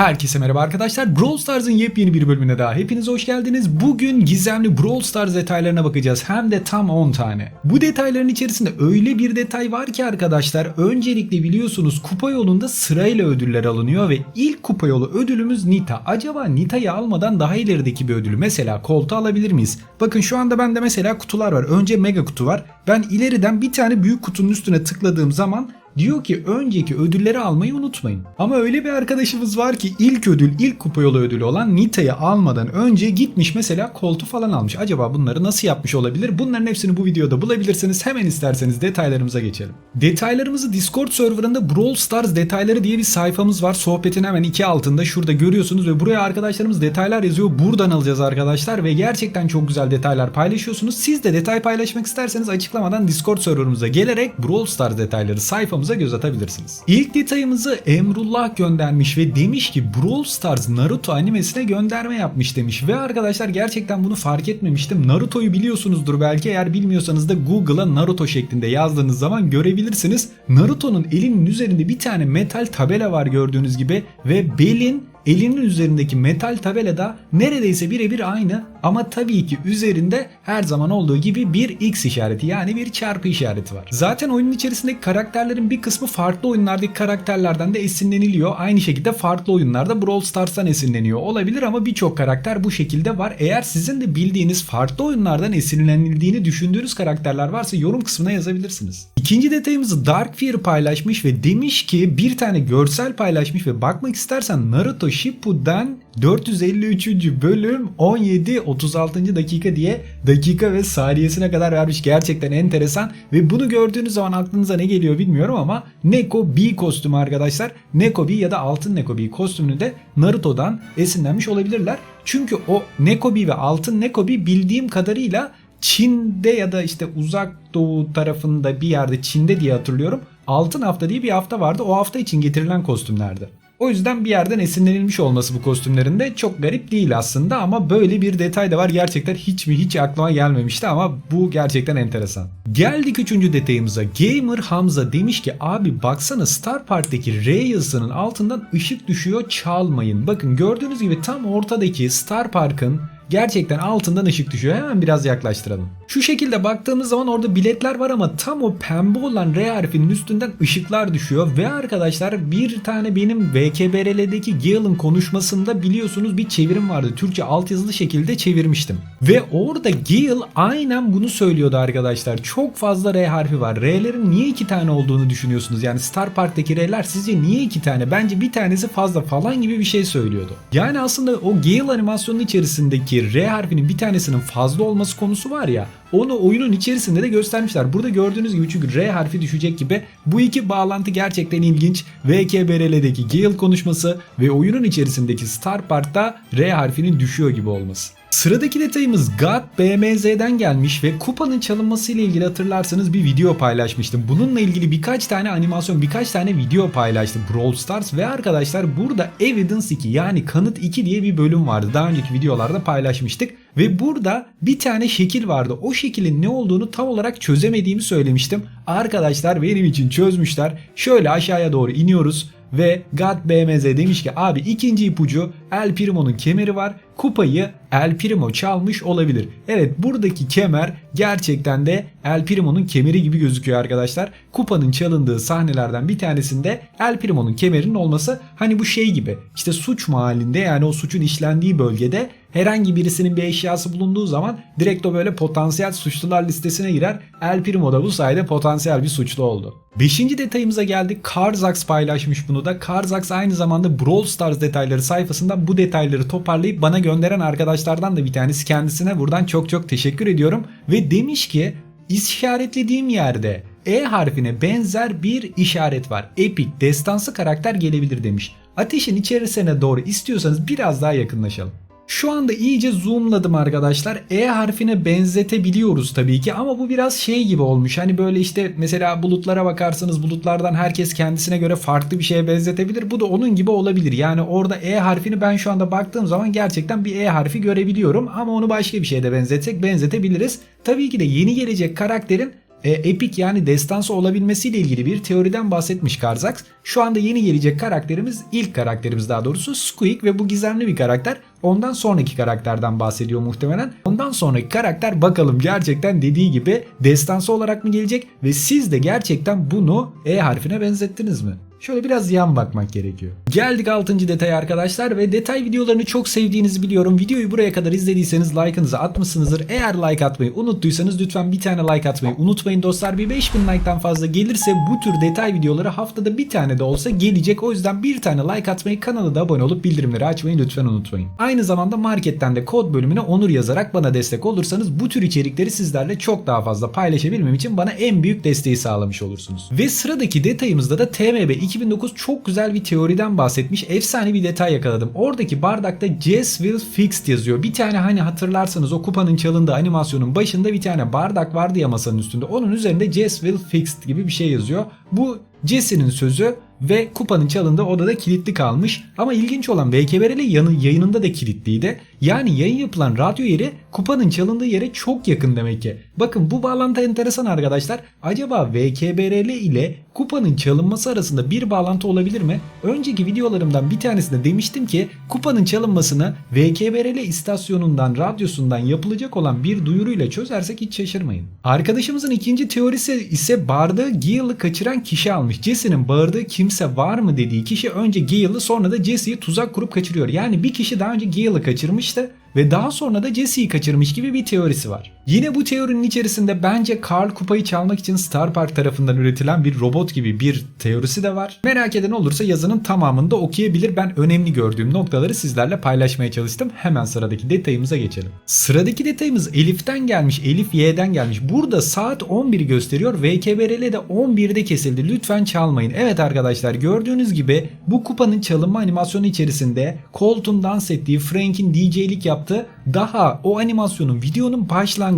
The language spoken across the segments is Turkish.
Herkese merhaba arkadaşlar. Brawl Stars'ın yepyeni bir bölümüne daha hepiniz hoş geldiniz. Bugün gizemli Brawl Stars detaylarına bakacağız. Hem de tam 10 tane. Bu detayların içerisinde öyle bir detay var ki arkadaşlar. Öncelikle biliyorsunuz kupa yolunda sırayla ödüller alınıyor ve ilk kupa yolu ödülümüz Nita. Acaba Nita'yı almadan daha ilerideki bir ödülü mesela koltuğu alabilir miyiz? Bakın şu anda bende mesela kutular var. Önce mega kutu var. Ben ileriden bir tane büyük kutunun üstüne tıkladığım zaman Diyor ki önceki ödülleri almayı unutmayın. Ama öyle bir arkadaşımız var ki ilk ödül, ilk kupa yolu ödülü olan Nita'yı almadan önce gitmiş mesela koltu falan almış. Acaba bunları nasıl yapmış olabilir? Bunların hepsini bu videoda bulabilirsiniz. Hemen isterseniz detaylarımıza geçelim. Detaylarımızı Discord serverında Brawl Stars detayları diye bir sayfamız var. Sohbetin hemen iki altında şurada görüyorsunuz ve buraya arkadaşlarımız detaylar yazıyor. Buradan alacağız arkadaşlar ve gerçekten çok güzel detaylar paylaşıyorsunuz. Siz de detay paylaşmak isterseniz açıklamadan Discord serverımıza gelerek Brawl Stars detayları sayfamıza göz atabilirsiniz. İlk detayımızı Emrullah göndermiş ve demiş ki Brawl Stars Naruto animesine gönderme yapmış demiş. Ve arkadaşlar gerçekten bunu fark etmemiştim. Naruto'yu biliyorsunuzdur belki eğer bilmiyorsanız da Google'a Naruto şeklinde yazdığınız zaman görebilirsiniz. Naruto'nun elinin üzerinde bir tane metal tabela var gördüğünüz gibi ve belin elinin üzerindeki metal tabelada neredeyse birebir aynı ama tabii ki üzerinde her zaman olduğu gibi bir X işareti yani bir çarpı işareti var. Zaten oyunun içerisindeki karakterlerin bir kısmı farklı oyunlardaki karakterlerden de esinleniliyor. Aynı şekilde farklı oyunlarda Brawl Stars'tan esinleniyor olabilir ama birçok karakter bu şekilde var. Eğer sizin de bildiğiniz farklı oyunlardan esinlenildiğini düşündüğünüz karakterler varsa yorum kısmına yazabilirsiniz. İkinci detayımızı Dark Fear paylaşmış ve demiş ki bir tane görsel paylaşmış ve bakmak istersen Naruto Shippuden 453. bölüm 17-36. dakika diye dakika ve saniyesine kadar vermiş. Gerçekten enteresan ve bunu gördüğünüz zaman aklınıza ne geliyor bilmiyorum ama Neko B kostümü arkadaşlar. Neko B ya da altın Neko B kostümünü de Naruto'dan esinlenmiş olabilirler. Çünkü o Neko B ve altın Neko B bildiğim kadarıyla Çin'de ya da işte uzak doğu tarafında bir yerde Çin'de diye hatırlıyorum. Altın hafta diye bir hafta vardı. O hafta için getirilen kostümlerdi. O yüzden bir yerden esinlenilmiş olması bu kostümlerin de çok garip değil aslında ama böyle bir detay da var. Gerçekten hiç mi hiç aklıma gelmemişti ama bu gerçekten enteresan. Geldik üçüncü detayımıza. Gamer Hamza demiş ki abi baksana Star Park'taki R yazısının altından ışık düşüyor çalmayın. Bakın gördüğünüz gibi tam ortadaki Star Park'ın gerçekten altından ışık düşüyor. Hemen biraz yaklaştıralım. Şu şekilde baktığımız zaman orada biletler var ama tam o pembe olan R harfinin üstünden ışıklar düşüyor. Ve arkadaşlar bir tane benim VKBRL'deki Gale'ın konuşmasında biliyorsunuz bir çevirim vardı. Türkçe altyazılı şekilde çevirmiştim. Ve orada Gale aynen bunu söylüyordu arkadaşlar. Çok fazla R harfi var. R'lerin niye iki tane olduğunu düşünüyorsunuz? Yani Star Park'taki R'ler sizce niye iki tane? Bence bir tanesi fazla falan gibi bir şey söylüyordu. Yani aslında o Gale animasyonun içerisindeki R harfinin bir tanesinin fazla olması konusu var ya onu oyunun içerisinde de göstermişler. Burada gördüğünüz gibi çünkü R harfi düşecek gibi bu iki bağlantı gerçekten ilginç. VKBRL'deki Gale konuşması ve oyunun içerisindeki Star Park'ta R harfinin düşüyor gibi olması. Sıradaki detayımız God BMZ'den gelmiş ve kupanın çalınması ile ilgili hatırlarsanız bir video paylaşmıştım. Bununla ilgili birkaç tane animasyon, birkaç tane video paylaştım Brawl Stars ve arkadaşlar burada Evidence 2 yani Kanıt 2 diye bir bölüm vardı. Daha önceki videolarda paylaşmıştık ve burada bir tane şekil vardı. O şekilin ne olduğunu tam olarak çözemediğimi söylemiştim. Arkadaşlar benim için çözmüşler. Şöyle aşağıya doğru iniyoruz ve God BMZ demiş ki abi ikinci ipucu El Primo'nun kemeri var. Kupayı El Primo çalmış olabilir. Evet buradaki kemer gerçekten de El Primo'nun kemeri gibi gözüküyor arkadaşlar. Kupanın çalındığı sahnelerden bir tanesinde El Primo'nun kemerinin olması hani bu şey gibi işte suç mahallinde yani o suçun işlendiği bölgede herhangi birisinin bir eşyası bulunduğu zaman direkt o böyle potansiyel suçlular listesine girer. El Primo da bu sayede potansiyel bir suçlu oldu. Beşinci detayımıza geldik. Karzax paylaşmış bunu da. Karzax aynı zamanda Brawl Stars detayları sayfasında bu detayları toparlayıp bana gönderen arkadaşlardan da bir tanesi kendisine buradan çok çok teşekkür ediyorum. Ve demiş ki işaretlediğim yerde E harfine benzer bir işaret var. Epic, destansı karakter gelebilir demiş. Ateşin içerisine doğru istiyorsanız biraz daha yakınlaşalım. Şu anda iyice zoomladım arkadaşlar. E harfine benzetebiliyoruz tabii ki ama bu biraz şey gibi olmuş. Hani böyle işte mesela bulutlara bakarsanız bulutlardan herkes kendisine göre farklı bir şeye benzetebilir. Bu da onun gibi olabilir. Yani orada E harfini ben şu anda baktığım zaman gerçekten bir E harfi görebiliyorum ama onu başka bir şeye de benzetsek benzetebiliriz. Tabii ki de yeni gelecek karakterin e, epik yani destansı olabilmesiyle ilgili bir teoriden bahsetmiş Karzax. Şu anda yeni gelecek karakterimiz ilk karakterimiz daha doğrusu Squeak ve bu gizemli bir karakter. Ondan sonraki karakterden bahsediyor muhtemelen. Ondan sonraki karakter bakalım gerçekten dediği gibi destansı olarak mı gelecek ve siz de gerçekten bunu E harfine benzettiniz mi? Şöyle biraz yan bakmak gerekiyor. Geldik 6. detaya arkadaşlar ve detay videolarını çok sevdiğinizi biliyorum. Videoyu buraya kadar izlediyseniz like'ınızı atmışsınızdır. Eğer like atmayı unuttuysanız lütfen bir tane like atmayı unutmayın dostlar. Bir 5000 like'tan fazla gelirse bu tür detay videoları haftada bir tane de olsa gelecek. O yüzden bir tane like atmayı, kanala da abone olup bildirimleri açmayı lütfen unutmayın. Aynı zamanda marketten de kod bölümüne onur yazarak bana destek olursanız bu tür içerikleri sizlerle çok daha fazla paylaşabilmem için bana en büyük desteği sağlamış olursunuz. Ve sıradaki detayımızda da TMB 2009 çok güzel bir teoriden bahsetmiş. Efsane bir detay yakaladım. Oradaki bardakta Jess will fixed yazıyor. Bir tane hani hatırlarsanız o kupanın çalındığı animasyonun başında bir tane bardak vardı ya masanın üstünde. Onun üzerinde Jess will fixed gibi bir şey yazıyor. Bu Jesse'nin sözü ve kupanın çalındığı odada kilitli kalmış. Ama ilginç olan VKBRL yayınında da kilitliydi. Yani yayın yapılan radyo yeri kupanın çalındığı yere çok yakın demek ki. Bakın bu bağlantı enteresan arkadaşlar. Acaba VKBRL ile kupanın çalınması arasında bir bağlantı olabilir mi? Önceki videolarımdan bir tanesinde demiştim ki kupanın çalınmasını VKBRL istasyonundan, radyosundan yapılacak olan bir duyuruyla çözersek hiç şaşırmayın. Arkadaşımızın ikinci teorisi ise bardağı Gale'ı kaçıran kişi almış. Jesse'nin bağırdığı kimse var mı dediği kişi önce Gale'ı sonra da Jesse'yi tuzak kurup kaçırıyor. Yani bir kişi daha önce Gale'ı kaçırmıştı ve daha sonra da Jesse'yi kaçırmış gibi bir teorisi var. Yine bu teorinin içerisinde bence Carl kupayı çalmak için Star Park tarafından üretilen bir robot gibi bir teorisi de var. Merak eden olursa yazının tamamını da okuyabilir. Ben önemli gördüğüm noktaları sizlerle paylaşmaya çalıştım. Hemen sıradaki detayımıza geçelim. Sıradaki detayımız Elif'ten gelmiş. Elif Y'den gelmiş. Burada saat 11'i gösteriyor. VKBRL de 11'de kesildi. Lütfen çalmayın. Evet arkadaşlar gördüğünüz gibi bu kupanın çalınma animasyonu içerisinde Colt'un dans ettiği Frank'in DJ'lik yaptığı daha o animasyonun videonun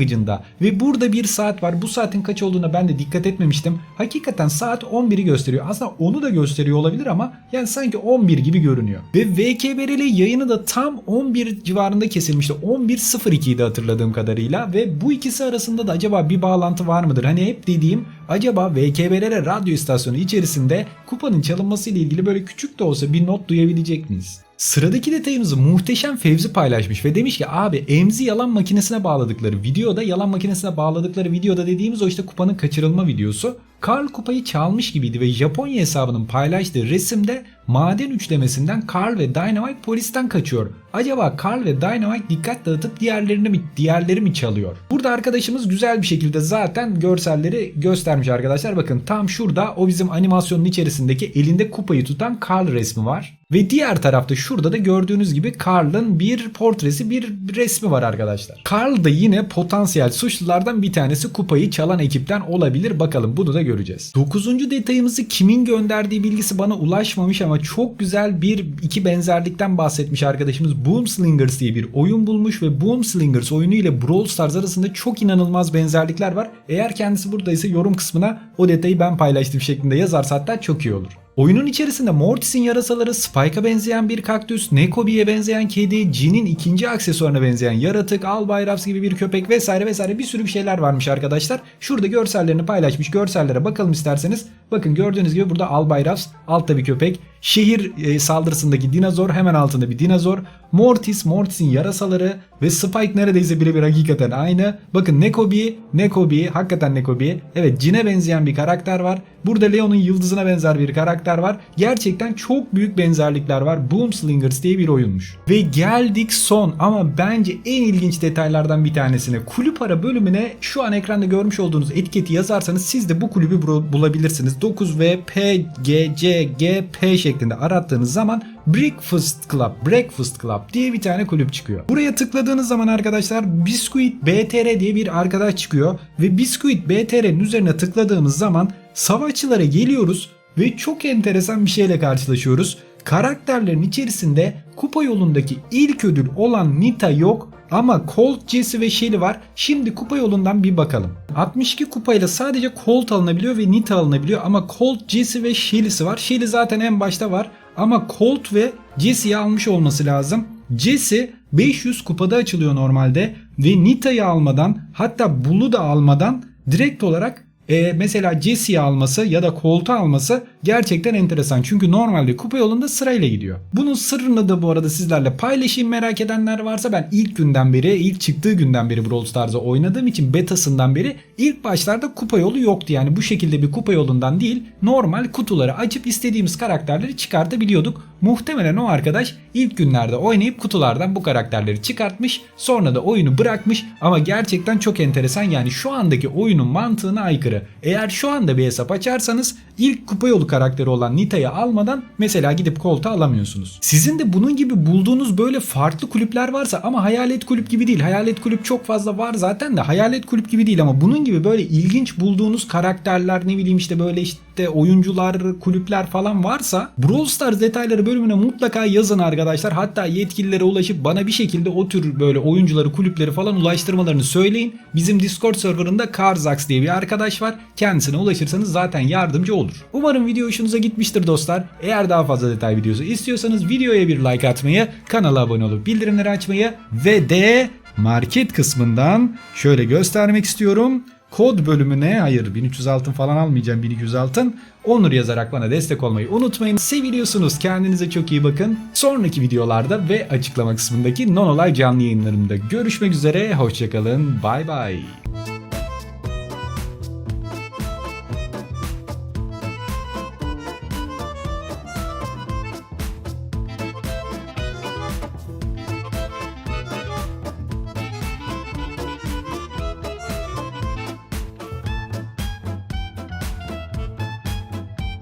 başlangıcında ve burada bir saat var. Bu saatin kaç olduğuna ben de dikkat etmemiştim. Hakikaten saat 11'i gösteriyor. Aslında onu da gösteriyor olabilir ama yani sanki 11 gibi görünüyor. Ve VKBRL yayını da tam 11 civarında kesilmişti. 11.02'ydi hatırladığım kadarıyla ve bu ikisi arasında da acaba bir bağlantı var mıdır? Hani hep dediğim acaba VKBRL radyo istasyonu içerisinde kupanın çalınması ile ilgili böyle küçük de olsa bir not duyabilecek miyiz? Sıradaki detayımızı muhteşem Fevzi paylaşmış ve demiş ki abi emzi yalan makinesine bağladıkları videoda yalan makinesine bağladıkları videoda dediğimiz o işte kupanın kaçırılma videosu. Karl kupayı çalmış gibiydi ve Japonya hesabının paylaştığı resimde maden üçlemesinden Karl ve Dynamite polisten kaçıyor. Acaba Karl ve Dynamite dikkat dağıtıp diğerlerini mi diğerleri mi çalıyor? Burada arkadaşımız güzel bir şekilde zaten görselleri göstermiş arkadaşlar. Bakın tam şurada o bizim animasyonun içerisindeki elinde kupayı tutan Karl resmi var. Ve diğer tarafta şurada da gördüğünüz gibi Karl'ın bir portresi bir resmi var arkadaşlar. Karl da yine potansiyel suçlulardan bir tanesi kupayı çalan ekipten olabilir. Bakalım bunu da göreceğiz. Dokuzuncu detayımızı kimin gönderdiği bilgisi bana ulaşmamış ama çok güzel bir iki benzerlikten bahsetmiş arkadaşımız. Boom Slingers diye bir oyun bulmuş ve Boom Slingers oyunu ile Brawl Stars arasında çok inanılmaz benzerlikler var. Eğer kendisi buradaysa yorum kısmına o detayı ben paylaştım şeklinde yazarsa hatta çok iyi olur. Oyunun içerisinde Mortis'in yarasaları, Spike'a benzeyen bir kaktüs, Nekobi'ye benzeyen kedi, Jin'in ikinci aksesuarına benzeyen yaratık, Albayraps gibi bir köpek vesaire vesaire bir sürü bir şeyler varmış arkadaşlar. Şurada görsellerini paylaşmış. Görsellere bakalım isterseniz. Bakın gördüğünüz gibi burada Albayraps, altta bir köpek. Şehir e, saldırısındaki dinozor hemen altında bir dinozor. Mortis, Mortis'in yarasaları ve Spike neredeyse birebir hakikaten aynı. Bakın Nekobi, Nekobi, hakikaten Nekobi. Evet Jin'e benzeyen bir karakter var. Burada Leon'un yıldızına benzer bir karakter var. Gerçekten çok büyük benzerlikler var. Boom Slingers diye bir oyunmuş. Ve geldik son ama bence en ilginç detaylardan bir tanesine. Kulüp ara bölümüne şu an ekranda görmüş olduğunuz etiketi yazarsanız siz de bu kulübü bulabilirsiniz. 9V, P, G, C, G, P şeklinde arattığınız zaman Breakfast Club, Breakfast Club diye bir tane kulüp çıkıyor. Buraya tıkladığınız zaman arkadaşlar Biscuit BTR diye bir arkadaş çıkıyor ve Biscuit BTR'nin üzerine tıkladığımız zaman savaşçılara geliyoruz ve çok enteresan bir şeyle karşılaşıyoruz. Karakterlerin içerisinde kupa yolundaki ilk ödül olan Nita yok ama Colt, Jesse ve Shelly var. Şimdi kupa yolundan bir bakalım. 62 kupayla sadece Colt alınabiliyor ve Nita alınabiliyor ama Colt, Jesse ve Shelly'si var. Shelly zaten en başta var ama Colt ve Jesse'yi almış olması lazım. Jesse 500 kupada açılıyor normalde ve Nita'yı almadan hatta Bull'u da almadan direkt olarak e, mesela Jesse'yi alması ya da Colt'u alması gerçekten enteresan. Çünkü normalde kupa yolunda sırayla gidiyor. Bunun sırrını da bu arada sizlerle paylaşayım merak edenler varsa ben ilk günden beri, ilk çıktığı günden beri Brawl Stars'ı oynadığım için betasından beri ilk başlarda kupa yolu yoktu. Yani bu şekilde bir kupa yolundan değil normal kutuları açıp istediğimiz karakterleri çıkartabiliyorduk. Muhtemelen o arkadaş ilk günlerde oynayıp kutulardan bu karakterleri çıkartmış sonra da oyunu bırakmış ama gerçekten çok enteresan yani şu andaki oyunun mantığına aykırı. Eğer şu anda bir hesap açarsanız ilk kupa yolu karakteri olan Nita'yı almadan mesela gidip koltuğa alamıyorsunuz. Sizin de bunun gibi bulduğunuz böyle farklı kulüpler varsa ama hayalet kulüp gibi değil. Hayalet kulüp çok fazla var zaten de hayalet kulüp gibi değil ama bunun gibi böyle ilginç bulduğunuz karakterler ne bileyim işte böyle işte oyuncular, kulüpler falan varsa Brawl Stars detayları bölümüne mutlaka yazın arkadaşlar. Hatta yetkililere ulaşıp bana bir şekilde o tür böyle oyuncuları, kulüpleri falan ulaştırmalarını söyleyin. Bizim Discord serverında Karzax diye bir arkadaş var. Kendisine ulaşırsanız zaten yardımcı olur. Umarım video hoşunuza gitmiştir dostlar. Eğer daha fazla detay videosu istiyorsanız videoya bir like atmayı, kanala abone olup bildirimleri açmayı ve de market kısmından şöyle göstermek istiyorum. Kod bölümüne hayır 1300 altın falan almayacağım 1200 altın. Onur yazarak bana destek olmayı unutmayın. Seviliyorsunuz. Kendinize çok iyi bakın. Sonraki videolarda ve açıklama kısmındaki non olay canlı yayınlarımda görüşmek üzere. Hoşçakalın. Bay bay.